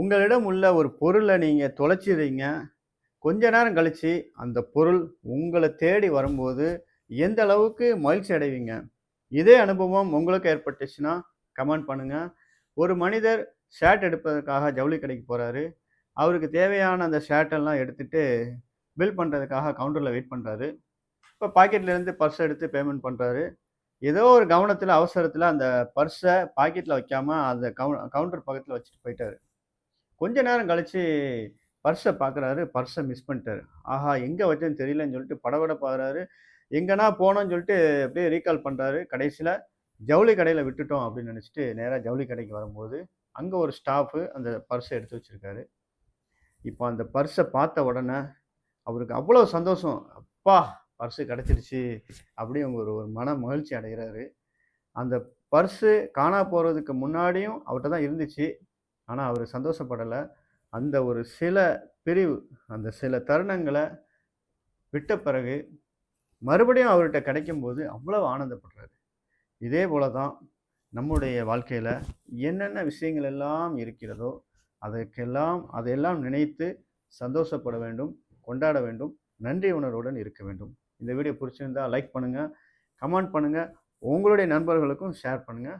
உங்களிடம் உள்ள ஒரு பொருளை நீங்கள் தொலைச்சிடுறீங்க. கொஞ்ச நேரம் கழித்து அந்த பொருள் உங்களை தேடி வரும்போது எந்த அளவுக்கு மகிழ்ச்சி அடைவீங்க? இதே அனுபவம் உங்களுக்கு ஏற்பட்டுச்சுன்னா கமெண்ட் பண்ணுங்கள் ஒரு மனிதர் ஷர்ட் எடுப்பதற்காக ஜவுளி கடைக்கு போகிறாரு அவருக்கு தேவையான அந்த ஷர்ட்டெல்லாம் எடுத்துகிட்டு பில் பண்ணுறதுக்காக கவுண்டரில் வெயிட் பண்ணுறாரு இப்போ பாக்கெட்லேருந்து பர்ஸ் எடுத்து பேமெண்ட் பண்ணுறாரு ஏதோ ஒரு கவனத்தில் அவசரத்தில் அந்த பர்ஸை பாக்கெட்டில் வைக்காமல் அந்த கவு கவுண்டர் பக்கத்தில் வச்சுட்டு போயிட்டாரு. கொஞ்ச நேரம் கழிச்சு பர்ஸை பார்க்குறாரு. பர்ஸை மிஸ் பண்ணிட்டாரு. ஆஹா எங்கே வச்சேன்னு தெரியலன்னு சொல்லிட்டு படபட பார்க்குறாரு எங்கன்னா போனோன்னு சொல்லிட்டு அப்படியே ரீகால் பண்ணுறாரு கடைசியில் ஜவுளி கடையில் விட்டுட்டோம் அப்படின்னு நினச்சிட்டு நேராக ஜவுளி கடைக்கு வரும்போது அங்கே ஒரு ஸ்டாஃபு அந்த பர்ஸை எடுத்து வச்சிருக்காரு. இப்போ அந்த பர்ஸை பார்த்த உடனே அவருக்கு அவ்வளோ சந்தோஷம். அப்பா பர்ஸு கிடச்சிருச்சு அப்படி அவங்க ஒரு ஒரு மன மகிழ்ச்சி அடைகிறாரு. அந்த பர்ஸு காணா போகிறதுக்கு முன்னாடியும் அவர்கிட்ட தான் இருந்துச்சு. ஆனால் அவர் சந்தோஷப்படலை. அந்த ஒரு சில பிரிவு அந்த சில தருணங்களை விட்ட பிறகு மறுபடியும் அவர்கிட்ட கிடைக்கும்போது அவ்வளவு ஆனந்தப்படுறாரு. இதே போல தான் நம்முடைய வாழ்க்கையில் என்னென்ன விஷயங்கள் எல்லாம் இருக்கிறதோ அதற்கெல்லாம் அதையெல்லாம் நினைத்து சந்தோஷப்பட வேண்டும் கொண்டாட வேண்டும் நன்றி உணர்வுடன் இருக்க வேண்டும். இந்த வீடியோ பிடிச்சிருந்தா லைக் பண்ணுங்கள் கமெண்ட் பண்ணுங்கள் உங்களுடைய நண்பர்களுக்கும் ஷேர் பண்ணுங்கள்